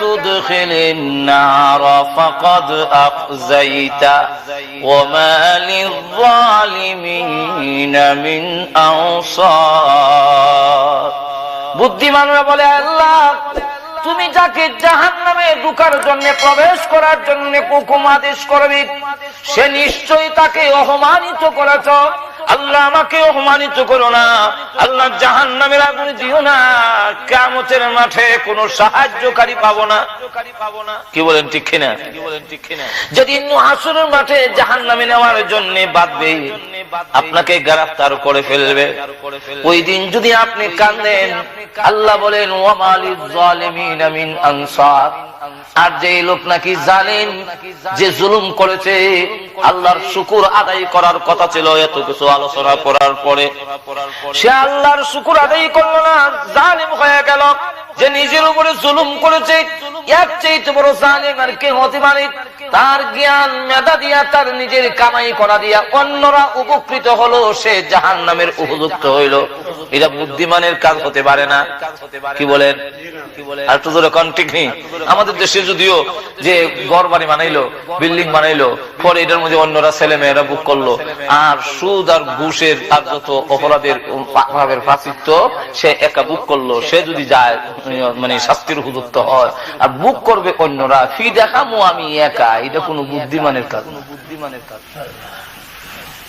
تدخل النار فقد أخزيت وما للظالمين من أنصار বুদ্ধিমানরা বলে আল্লাহ তুমি যাকে জাহান নামে ঢুকার জন্য প্রবেশ করার জন্য হুকুম আদেশ করবি সে নিশ্চয়ই তাকে অপমানিত করেছ আল্লাহ আমাকে অপমানিত করো না। আল্লাহ জাহান নামের আগুন দিও না। কামতের মাঠে কোনো সাহায্যকারী পাবো না। কি বলেন ঠিক কিনা? যেদিন আসরের মাঠে জাহান নামে নেওয়ার জন্য বাঁধবে, আপনাকে গ্রেফতার করে ফেলবে। ওই দিন যদি আপনি কান্দেন আল্লাহ বলেন ওয়ামালি জালিমিন মিন আনসার। আর যে লোক নাকি জানেন যে জুলুম করেছে আল্লাহর শুকুর আদায় করার কথা ছিল এত কিছু আলোচনা করার পরে সে আল্লাহর শুকুর আদায় করল না জালিম হয়ে গেল। যে নিজের উপরে জুলুম করেছে এক চাইতে বড় জালিম আর কে হতে পারে? তার জ্ঞান মেধা দিয়া তার নিজের কামাই করা দিয়া অন্যরা উপকৃত হলো সে জাহান নামের উপযুক্ত হইল। এটা বুদ্ধিমানের কাজ হতে পারে না। কি বলেন? আর একটু জোরে কন নেই? আমাদের দেশে যদিও যে ঘর বাড়ি বানাইলো বিল্ডিং বানাইলো পরে এটার মধ্যে অন্যরা ছেলে মেয়েরা বুক করল, আর সুদ আর ঘুষের আর যত অপরাধের ভাবের প্রাচিত্য সে একা বুক করল, সে যদি যায় মানে শাস্তির উপযুক্ত হয়, আর বুক করবে অন্যরা, ফি দেখামো আমি একা, এটা কোনো বুদ্ধিমানের কাজ বুদ্ধিমানের কাজ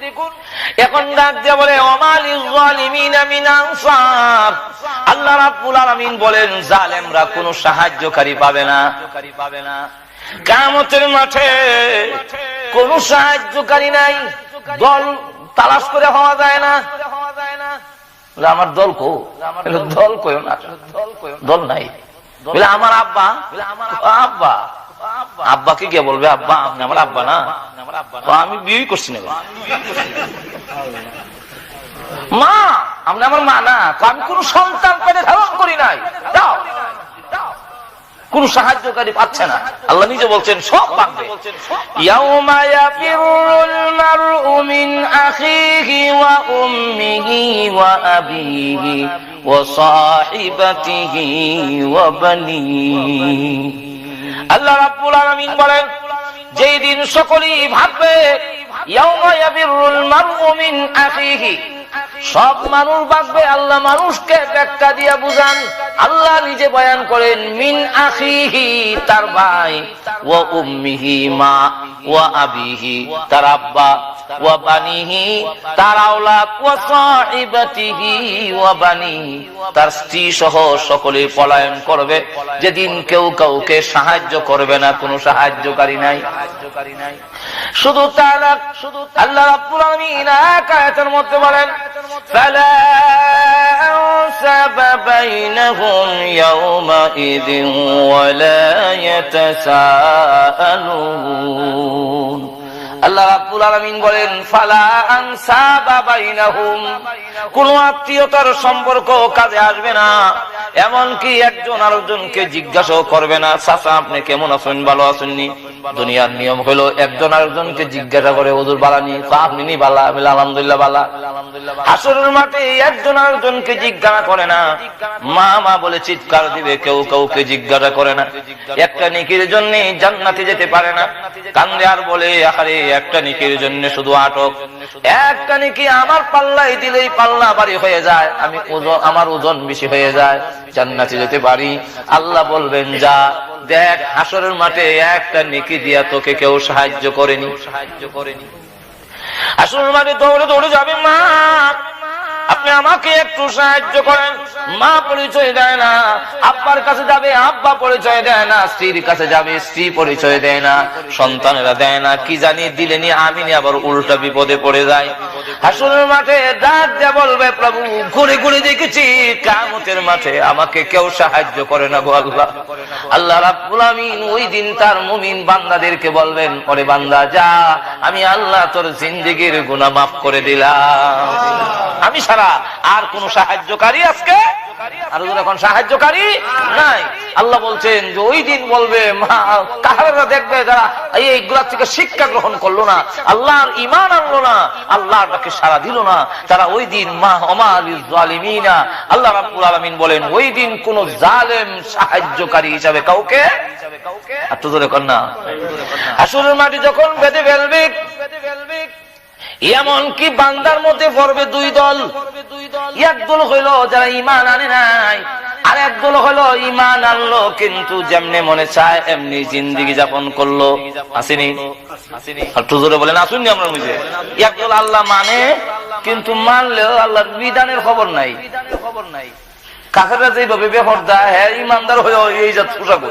দেখুন এখন বলে আল্লাহ বলেন, জালেমরা কোনো সাহায্যকারী পাবে না। কিয়ামতের মাঠে কোনো সাহায্যকারী নাই। দল তালাশ করে হওয়া যায় না। আমার দল কো? দল কই না। দল নাই। আমার আব্বা। আব্বা। আব্বাকে গিয়ে বলবে, আব্বা, আপনি আমার আব্বা না? আমি বিয়ে করছি না মা, আপনি আমার মা না? আমি কোন সন্তান পেটে ধারণ করি নাই। কোন সাহায্যকারী পাচ্ছে না। আল্লাহ নিজে বলছেন, সব পাবে আল্লাহ রাব্বুল আলামিন বলেন যেই দিন সকলেই ভাববে ইয়াউমা ইয়াবিরুল মারউ মিন আখিহি। সব মানুষ বাঁচবে আল্লাহ মানুষকে ব্যাখ্যা দিয়া বুঝান। আল্লাহ নিজে বয়ান করেন, মিন আখিহি, তার ভাই ও উম্মিহি, মা ও আবিহি, তার আব্বা ও বানিহি, তার তার স্ত্রী সহ সকলে পলায়ন করবে। যেদিন কেউ কাউকে সাহায্য করবে না, কোনো সাহায্যকারী নাই। শুধু তা শুধু আল্লাহ মধ্যে বলেন فلا أنسب بينهم يومئذ ولا يتساءلون আল্লাহ রাব্বুল আলামিন বলেন ফালা আনসাবা বাইনাহুম কোন আত্মীয়তার সম্পর্ক কাজে আসবে না এমন কি একজন আরেকজনকে জিজ্ঞাসাও করবে না চাচা আপনি কেমন আছেন ভালো আছেননি দুনিয়ার নিয়ম হলো একজন আরেকজনকে জিজ্ঞাসা করে ওদের বালানি আপনি নি বালা? আমি বলি, আলহামদুলিল্লাহ বালা। হাসরের মাঠে একজন আরেকজনকে জিজ্ঞাসা করে না। মা মা বলে চিৎকার দিবে কেউ কাউকে জিজ্ঞাসা করে না। একটা নিকির জন্য জান্নাতে যেতে পারে না। কান্দে আর বলে আরে একটা নিকির জন্য শুধু আটক। একটা নিকি আমার পাল্লাই দিলেই পাল্লা বাড়ি হয়ে যায়। আমি ওজন আমার ওজন বেশি হয়ে যায়। জান্নাতে যেতে পারি। আল্লাহ বলবেন যা। দেখ হাসরের মাঠে একটা নেকি দিয়া তোকে কেউ সাহায্য করেনি। সাহায্য করেনি। আসরের মাঠে দৌড়ে দৌড়ে যাবে মা। আপনি আমাকে একটু সাহায্য করেন। মা পরিচয় দেয় না, আব্বার কাছে যাবে, আব্বা পরিচয় দেয় না, স্ত্রীর কাছে যাবে, স্ত্রী পরিচয় দেয় না, সন্তানেরা দেয় না, কি জানি আমি নি আবার উল্টা বিপদে পড়ে যায় হাসনের মাঠে ডাক দিয়ে বলবে, প্রভু, ঘুরে ঘুরে দেখেছি কামতের মাঠে আমাকে কেউ সাহায্য করে না গো আল্লাহ। আল্লাহ রাব্বুল আমিন ওই দিন তার মুমিন বান্দাদেরকে বলবেন, ওরে বান্দা, যা, আমি আল্লাহ তোর জিন্দিগির গুনাহ মাফ করে দিলাম। আমি ছাড়া আর কোন সাহায্যকারী আজকে? আর এখন সাহায্যকারী? নাই। আল্লাহ বলছেন যে ওই দিন বলবে কাহারা দেখবে যারা এই এইগুলা থেকে শিক্ষা গ্রহণ করল না, আল্লাহর ইমান আনলো না, আল্লাহর ডাকে সারা দিল না। তারা ওই দিন, মা অমালিমিনা আল্লাহ রাব্বুল আলামিন বলেন, ওই দিন কোন জালেম সাহায্যকারী হিসাবে কাউকে? একটু ধরে কর না। আসুরের মাটি যখন বেঁধে ফেলবে এমন কি বান্দার মধ্যে পড়বে দুই দল। একদল হইল যারা ইমান আনে নাই, আর একদল হলো ইমান আনলো, কিন্তু যেমনি মনে চায়, এমনি জিন্দিগি যাপন করল। আসেনি? একটু মানে কিন্তু মানলেও আল্লাহর বিধানের খবর নাই। খবর নাই কাকেরা যেভাবে বেহর দেয় হ্যাঁ ইমানদার হয়ে না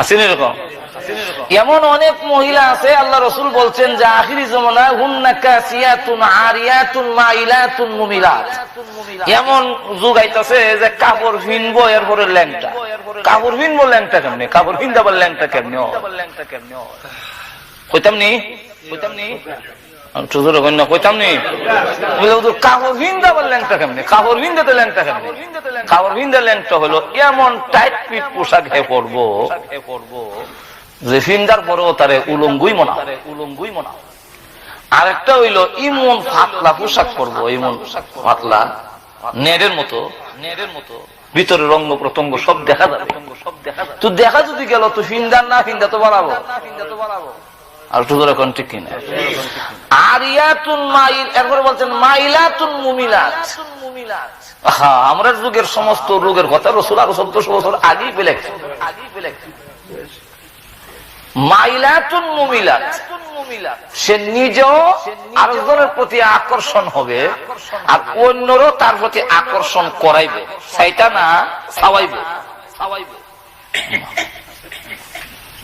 আসেনি এরকম? এমন অনেক মহিলা আছে আল্লাহ রসুল বলছেন যে আখিরি জমানা হুন্না কাসিয়াতুন আরিয়াতুন মাইলাতুন মুমিলাত। এমন যুগ আইতাছে যে কাপড় ভিনবো এরপরে ল্যাংটা। কাপড় ভিনবো ল্যাংটা কেমনে? কাপড় ভিন দাবার ল্যাংটা কেমনে কইতাম নি? কইতাম নি? ল্যাংটা টাইট পোশাক হে যে ফিন্দার তারে আরেকটা হইল ইমন ফাতলা পোশাক করব ইমন ফাতলা নেড়ের মতো। নেড়ের মতো ভিতরে রঙ্গ প্রত্যঙ্গ সব দেখা যাবে। সব দেখা যাবে তো দেখা যদি গেল তো ফিন্দার না ফিন্দা তো বাড়াবো ফিন্দা তো বাড়াবো। আর একটু ধরে কোন ঠিক কিনা? আরিয়াতুন মাইল এরপরে বলছেন মাইলাতুন মুমিলাত হ্যাঁ আমরা যুগের সমস্ত রোগের কথা রসুল আরও চোদ্দশো বছর আগেই পেলে আগেই পেলে মাইলাতুন মুমিলাত সে নিজেও আরেকজনের প্রতি আকর্ষণ হবে আর অন্যরও তার প্রতি আকর্ষণ করাইবে। সেইটা না সাওয়াইবে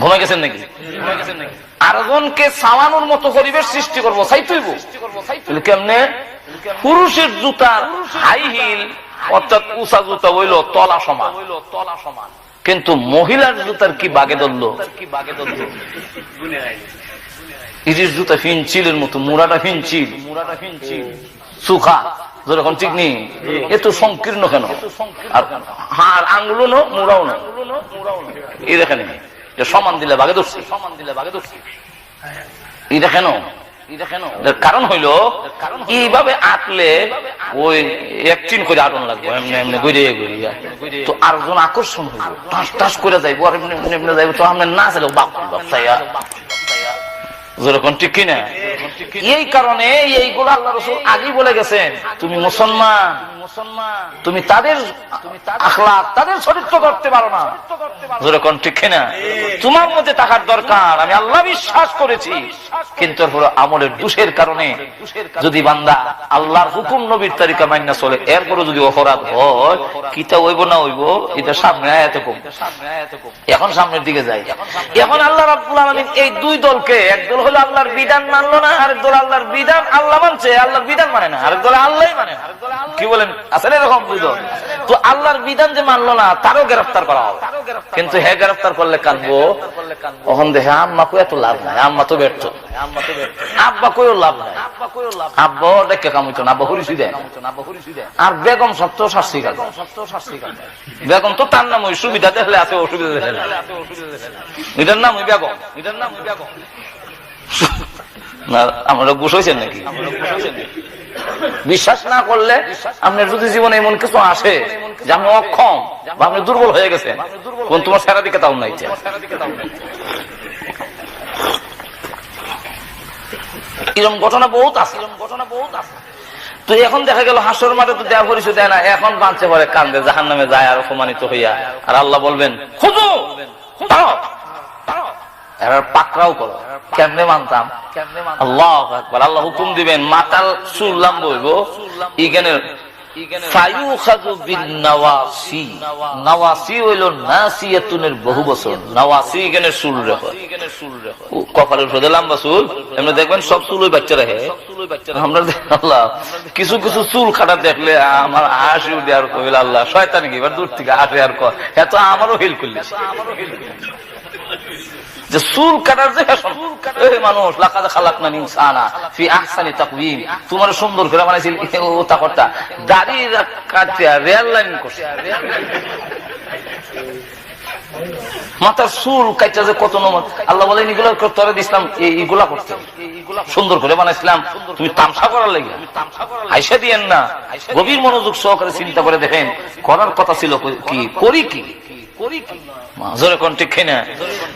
ঘুমে গেছেন নাকি? আরেকজনকে সাওয়ানোর মতো পরিবেশ সৃষ্টি করব সাই তুইব কেমনে? পুরুষের জুতার হাই হিল অর্থাৎ উষা জুতা হইল তলা সমান। তলা সমান কিন্তু মহিলার জুতার কি বাগে ধরলো? কি জুতা ফিনচিলের মতো, মুড়াটা ফিনচিল। মুড়াটা ফিনচিল সুখা, যেরকম ঠিক নেই? এত সংকীর্ণ কেন? আর আঙ্গুলো নো, মুড়াও না? এই দেখেন। সমান দিলে বাগে ধরছি। সমান দিলে বাগে ধরছি এটা কেন কারণ হইল, এইভাবে আঁকলে ওই একচিন করে আটন লাগবে, এমনি এমনি গড়িয়ে গড়িয়ে। তো আরেকজন আকর্ষণ হইল। টাস টাস করে যাইবো, আর এমনি এমনি এমনি যাইবো, তো আমরা না চাইলে বাপ বাপ যেরকম ঠিক কিনা? এই কারণে এইগুলো আল্লাহ রসুল আগেই বলে গেছেন, তুমি মুসলমান তুমি তাদের আখলাক তাদের চরিত্র করতে পারো না। যেরকম ঠিক কিনা? তোমার মধ্যে দরকার আমি আল্লাহ বিশ্বাস করেছি। কিন্তু আমলের দোষের কারণে যদি বান্দা আল্লাহর হুকুম নবীর তারিকা মান্না চলে এরপরে যদি অপরাধ হয় কিতা হইব না হইব এটা সামনে আয়াতে কম। এখন সামনের দিকে যাই। এখন আল্লাহ রাব্বুল আলামিন এই দুই দলকে একদল হলো আল্লাহর বিধান মানলো না আরেক দল আল্লাহর বিধান আল্লাহ মানছে আল্লাহর বিধান মানে না আরেক দল আল্লাহই মানে কি বলেন? আসলে এরকম দল তো আল্লাহর বিধান যে মানলো না, তারও গ্রেফতার করা হবে। কিন্তু হে গ্রেফতার করলে কানবো তখন দেখে এত লাভ নাই, আম্মা তো ব্যর্থ। আছে, অসুবিধা নাম আমরা গুছ হয়েছেন নাকি? বিশ্বাস না করলে আপনার যদি জীবনে এমন কিছু আসে যে আপনি অক্ষম বা আপনি দুর্বল হয়ে গেছেন, কোন তোমার সারা দিকে তাও নাই এরকম ঘটনা বহুত আছে। ঘটনা বহুত আছে তো এখন দেখা গেল হাসর মাঠে তো দেয়া পরিচয় দেয় না, এখন বাঁচতে পারে, কান্দে জাহান নামে যায় আর অপমানিত হইয়া। আর আল্লাহ বলবেন খুঁজো এরা পাকড়াও করো। কেমনে মানতাম? আল্লাহ একবার আল্লাহ হুকুম দিবেন মাতাল সুর লাম্ব হইব ইগানের বহু বছর। এখানে ও, কপালের দেখবেন সব চুল বাচ্চা আমরা কিছু কিছু চুল কাটা দেখলে আমার উঠে আর কইল আল্লাহ শয়তান কি? এবার দূর থেকে আসে আর কয়। এত আমারও হেল করলে যে চুল কাটার যে মানুষ, লাকাদ খালাকনা ইনসানা ফি আহসানি তাকওয়িম। তোমার সুন্দর করে বানাইছিল। ও তা করতা দাড়ি কাটতে রেল লাইন করছে। মাথার চুল কাইটা যে কত নমত। আল্লাহ বলেন, এগুলো তোরে দিছিলাম এই- এইগুলা করতে। সুন্দর করে বানাইছিলাম। তুমি তামসা করার লাগে আইসা দিয়েন না। গভীর মনোযোগ সহকারে চিন্তা করে দেখেন, করার কথা ছিল কি? করি কি? জোরে কোন ঠিক না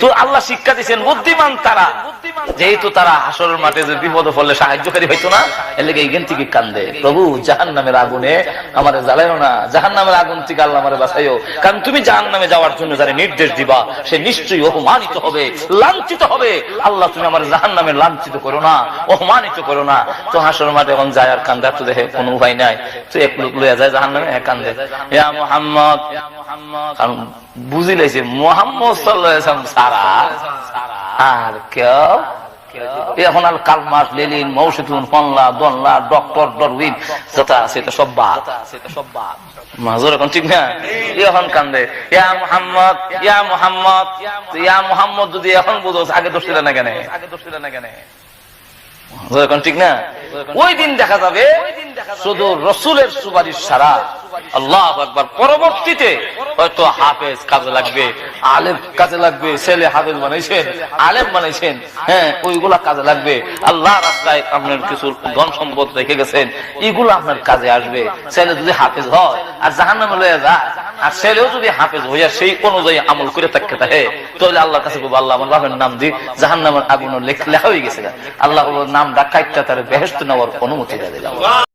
তো আল্লাহ শিক্ষা দিচ্ছেন বুদ্ধিমান তারা। যেহেতু তারা হাসরের মাঠে যে বিপদ ফলে সাহায্যকারী হইতো না, এর লেগে এইখান থেকে কান্দে? প্রভু জাহান নামের আগুনে আমার জ্বালাইও না জাহান নামের আগুন থেকে আল্লাহ আমার বাঁচাইও কারণ তুমি জাহান নামে যাওয়ার জন্য যারা নির্দেশ দিবা, সে নিশ্চয়ই অপমানিত হবে, লাঞ্ছিত হবে। আল্লাহ, তুমি আমার জাহান নামে লাঞ্ছিত করো না, অপমানিত করো না। তো হাসর মাঠে এখন যায় আর কান্দে তো দেখে কোনো উপায় নাই। তো এক লোক লইয়া যায় জাহান নামে এক কান্দে। ইয়া মোহাম্মদ, কারণ বুঝি লাইছে মোহাম্মদ সাল্লাম সারা আর কেউ? এখন আর কালমাস লেলিন মৌসুদুন ফনলা দনলা ডক্টর ডরউইন যেটা আছে এটা সব বাদ। মাজুর এখন ঠিক না? এখন কান্দে। ইয়া মোহাম্মদ ইয়া মোহাম্মদ তো ইয়া মোহাম্মদ যদি এখন বুঝোস আগে দোষ দিলে না কেন? আগে দোষ দিলে না কেন? ঠিক না? ওই দিন দেখা যাবে শুধু রসুলের সুপারিশ ছাড়া। আল্লাহ একবার পরবর্তীতে হয়তো হাফেজ কাজে লাগবে, আলেম কাজে লাগবে, ছেলে হাফেজ বানাইছেন, আলেম বানাইছেন হ্যাঁ ওইগুলা কাজে লাগবে। আল্লাহ রাস্তায় আপনার কিছু ধন সম্পদ রেখে গেছেন, এগুলো আপনার কাজে আসবে। ছেলে যদি হাফেজ হয়, আর জাহান নামে লয়ে যায় আর ছেলেও যদি হাফেজ হইয়া সেই অনুযায়ী আমল করে থাকতে থাকে, তাহলে আল্লাহ কাছে বলব, আল্লাহ, আমার বাপের নাম দি জাহান নামের আগুন লেখা হয়ে গেছে আল্লাহ নাম ডাকাইটা তার বেহেস্ত নেওয়ার অনুমতি দেয়